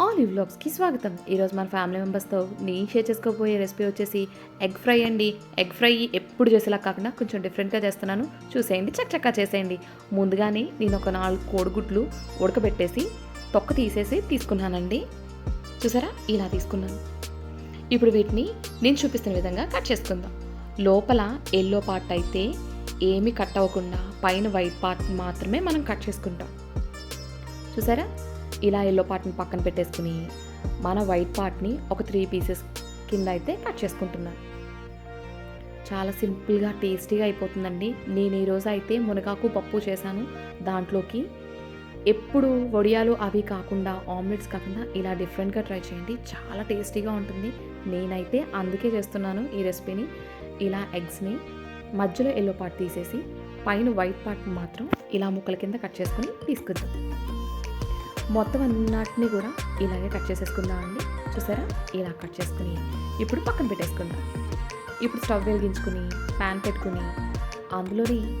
Olive బ్లాగ్స్కి స్వాగతం. ఈరోజు మన ఫ్యామిలీ మెంబర్స్తో నేను షేర్ చేసుకోబోయే రెసిపీ వచ్చేసి ఎగ్ ఫ్రై అండి. ఎగ్ ఫ్రై ఎప్పుడు చేసేలా కాకుండా కొంచెం డిఫరెంట్గా చేస్తున్నాను. చూసేయండి చక్కచక్క చేసేయండి. ముందుగానే నేను ఒక నాలుగు కోడిగుడ్లు ఉడకబెట్టేసి తొక్క తీసేసి తీసుకున్నానండి. చూసారా? ఇలా తీసుకున్నాను. ఇప్పుడు వీటిని నేను చూపిస్తున్న విధంగా కట్ చేసుకుందాం. లోపల ఎల్లో పార్ట్ అయితే ఏమీ కట్ అవ్వకుండా పైన వైట్ పార్ట్ మాత్రమే మనం కట్ చేసుకుంటాం. చూసారా? ఇలా ఎల్లో పార్ట్ని పక్కన పెట్టేసుకుని మన వైట్ పార్ట్ని ఒక త్రీ పీసెస్ కింద అయితే కట్ చేసుకుంటున్నాను చాలా సింపుల్గా టేస్టీగా అయిపోతుందండి. నేను ఈరోజు అయితే మునగాకు పప్పు చేశాను. దాంట్లోకి ఎప్పుడు వడియాలు అవి కాకుండా ఆమ్లెట్స్ కాకుండా ఇలా డిఫరెంట్గా ట్రై చేయండి. చాలా టేస్టీగా ఉంటుంది. నేనైతే అందుకే చేస్తున్నాను ఈ రెసిపీని ఇలా ఎగ్స్ని మధ్యలో ఎల్లో పార్ట్ తీసేసి పైన వైట్ పార్ట్ మాత్రం ఇలా ముక్కల కింద కట్ చేసుకుని తీసుకుందాం. మొత్తం అన్నిటిని కూడా ఇలాగే కట్ చేసేసుకుందాం అండి. చూసారా? ఇలా కట్ చేసుకుని ఇప్పుడు పక్కన పెట్టేసుకుందాం. ఇప్పుడు స్టవ్ వెలిగించుకుని ప్యాన్ పెట్టుకుని అందులోని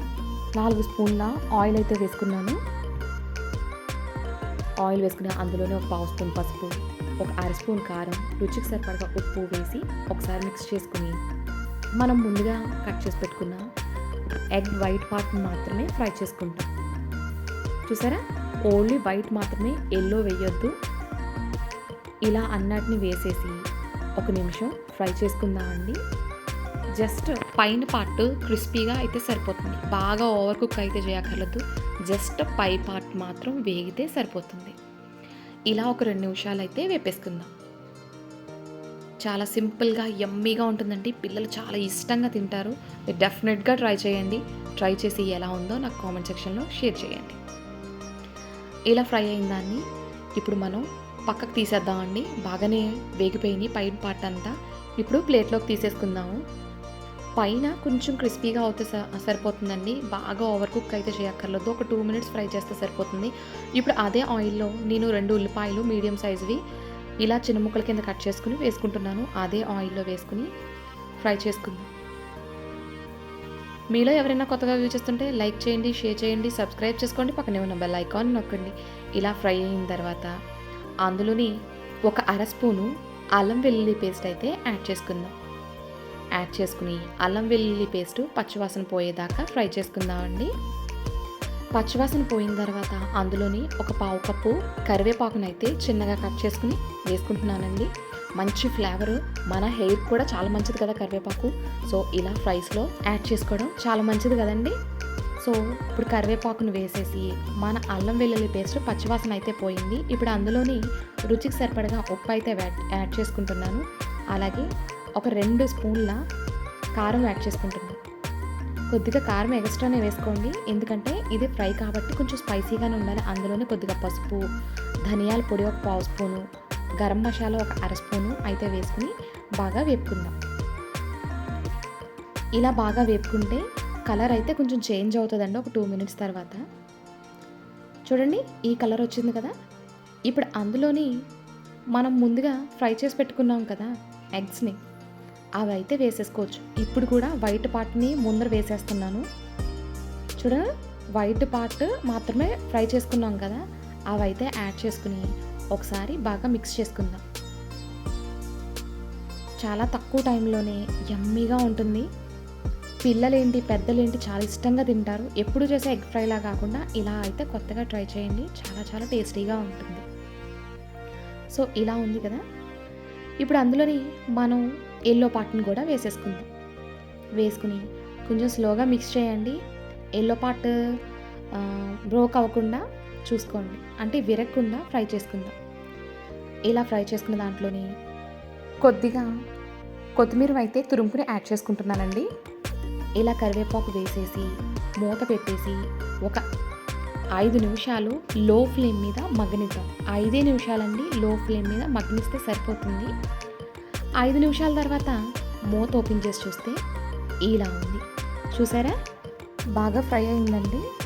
నాలుగు స్పూన్ల ఆయిల్ అయితే వేసుకున్నాను. ఆయిల్ వేసుకుని అందులోనే ఒక పావు స్పూన్ పసుపు ఒక అర స్పూన్ కారం రుచికి సరిపడగా ఉప్పు వేసి ఒకసారి మిక్స్ చేసుకుని మనం ముందుగా కట్ చేసి పెట్టుకున్న ఎగ్ వైట్ పార్ట్ మాత్రమే ఫ్రై చేసుకుంటాం. చూసారా? ఓన్లీ వైట్ మాత్రమే ఎల్లో వేయొద్దు. ఇలా అన్నిటిని వేసేసి ఒక నిమిషం ఫ్రై చేసుకుందామండి జస్ట్ పైన పార్ట్ క్రిస్పీగా అయితే సరిపోతుంది. బాగా ఓవర్ కుక్ అయితే చేయక్కర్లేదు. జస్ట్ పై పార్ట్ మాత్రం వేగితే సరిపోతుంది. ఇలా ఒక రెండు నిమిషాలు అయితే వేపేసుకుందాం. చాలా సింపుల్గా యమ్మీగా ఉంటుందండి. పిల్లలు చాలా ఇష్టంగా తింటారు. మీరు డెఫినెట్గా ట్రై చేయండి. ట్రై చేసి ఎలా ఉందో నాకు కామెంట్ సెక్షన్లో షేర్ చేయండి. ఇలా ఫ్రై అయిన దాన్ని ఇప్పుడు మనం పక్కకు తీసేద్దామండి. బాగానే వేగిపోయింది పైన పార్ట్ అంతా. ఇప్పుడు ప్లేట్లోకి తీసేసుకుందాము. పైన కొంచెం క్రిస్పీగా అవుతే స- సరిపోతుందండి. బాగా ఓవర్ కుక్ అయితే చేయక్కర్లేదు. ఒక టూ మినిట్స్ ఫ్రై చేస్తే సరిపోతుంది. ఇప్పుడు అదే ఆయిల్లో నేను రెండు ఉల్లిపాయలు మీడియం సైజువి ఇలా చిన్న ముక్కల కింద కట్ చేసుకుని వేసుకుంటున్నాను. అదే ఆయిల్లో వేసుకుని ఫ్రై చేసుకుందాం. మీలో ఎవరైనా కొత్తగా వ్యూ చేస్తుంటే లైక్ చేయండి షేర్ చేయండి సబ్స్క్రైబ్ చేసుకోండి. పక్కనే ఉన్న బెల్ ఐకాన్ నొక్కండి. ఇలా ఫ్రై అయిన తర్వాత అందులోని ఒక అర స్పూను అల్లం వెల్లుల్లి పేస్ట్ అయితే యాడ్ చేసుకుందాం. యాడ్ చేసుకుని అల్లం వెల్లుల్లి పేస్ట్ పచ్చివాసన పోయేదాకా ఫ్రై చేసుకుందామండి. పచ్చివాసన పోయిన తర్వాత అందులోని ఒక పావు కప్పు కరివేపాకునైతే చిన్నగా కట్ చేసుకుని వేసుకుంటున్నానండి. మంచి ఫ్లేవర్ మన హెయిర్ కూడా చాలా మంచిది కదా కరివేపాకు. సో ఇలా ఫ్రైస్లో యాడ్ చేసుకోవడం చాలా మంచిది కదండి. సో ఇప్పుడు కరివేపాకును వేసేసి మన అల్లం వెల్లుల్లి పేస్ట్ పచ్చివాసన అయితే పోయింది. ఇప్పుడు అందులోని రుచికి సరిపడగా ఉప్పు అయితే యాడ్ యాడ్ చేసుకుంటున్నాను. అలాగే ఒక రెండు స్పూన్ల కారం యాడ్ చేసుకుంటున్నాను. కొద్దిగా కారం ఎక్స్ట్రానే వేసుకోండి. ఎందుకంటే ఇది ఫ్రై కాబట్టి కొంచెం స్పైసీగానే ఉండాలి. అందులోనే కొద్దిగా పసుపు ధనియాల పొడి ఒక పావు స్పూను గరం మసాలా ఒక అర స్పూను అయితే వేసుకుని బాగా వేపుకుందాం. ఇలా బాగా వేపుకుంటే కలర్ అయితే కొంచెం చేంజ్ అవుతుందండి ఒక టూ మినిట్స్ తర్వాత. చూడండి ఈ కలర్ వచ్చింది కదా. ఇప్పుడు అందులోని మనం ముందుగా ఫ్రై చేసి పెట్టుకున్నాం కదా ఎగ్స్ని. అవి అయితే వేసేసుకోవచ్చు. ఇప్పుడు కూడా వైట్ పార్ట్ని ముందర వేసేస్తున్నాను. చూడండి వైట్ పార్ట్ మాత్రమే ఫ్రై చేసుకున్నాం కదా అవి అయితే యాడ్ చేసుకుని ఒకసారి బాగా మిక్స్ చేసుకుందాం. చాలా తక్కువ టైంలోనే యమ్మీగా ఉంటుంది. పిల్లలేంటి పెద్దలేంటి చాలా ఇష్టంగా తింటారు. ఎప్పుడు చేసే ఎగ్ ఫ్రైలా కాకుండా ఇలా అయితే కొత్తగా ట్రై చేయండి. చాలా చాలా టేస్టీగా ఉంటుంది. సో ఇలా ఉంది కదా. ఇప్పుడు అందులోని మనం ఎల్లో పార్ట్ని కూడా వేసేసుకుందాం. వేసుకుని కొంచెం స్లోగా మిక్స్ చేయండి. ఎల్లో పార్ట్ బ్రోక్ అవ్వకుండా చూసుకోండి. అంటే విరగకుండా ఫ్రై చేసుకుందాం. ఇలా ఫ్రై చేసుకున్న దాంట్లోని కొద్దిగా కొత్తిమీర అయితే తురుముకుని యాడ్ చేసుకుంటున్నానండి. ఇలా కరివేపాకు వేసేసి మూత పెట్టేసి ఒక ఐదు నిమిషాలు లో ఫ్లేమ్ మీద మగ్గనిద్దాం. ఐదే నిమిషాలండి లో ఫ్లేమ్ మీద మగ్గనిస్తే సరిపోతుంది. ఐదు నిమిషాల తర్వాత మూత ఓపెన్ చేసి చూస్తే ఇలా ఉంది. చూసారా? బాగా ఫ్రై అయిందండి.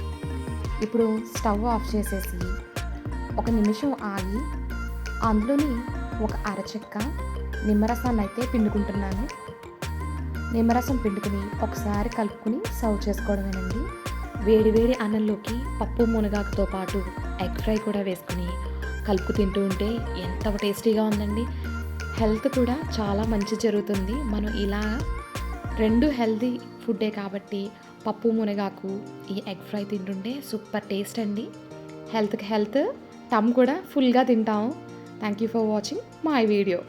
ఇప్పుడు స్టవ్ ఆఫ్ చేసేసి ఒక నిమిషం ఆగి అందులోని ఒక అరచెక్క నిమ్మరసాన్ని అయితే పిండుకుంటున్నాను. నిమ్మరసం పిండుకుని ఒకసారి కలుపుకుని సర్వ్ చేసుకోవడమేనండి. వేడి వేడి అన్నంలోకి పప్పు మునగాకుతో పాటు ఎగ్ ఫ్రై కూడా వేసుకుని కలుపు తింటూ ఉంటే ఎంత టేస్టీగా ఉందండి. హెల్త్ కూడా చాలా మంచి జరుగుతుంది. మనం ఇలా రెండు హెల్తీ ఫుడ్డే కాబట్టి పప్పు మునగాకు ఈ ఎగ్ ఫ్రై తింటుంటే సూపర్ టేస్ట్ అండి. హెల్త్కి హెల్త్ టమ్ కూడా ఫుల్గా తింటాము thank you for watching my video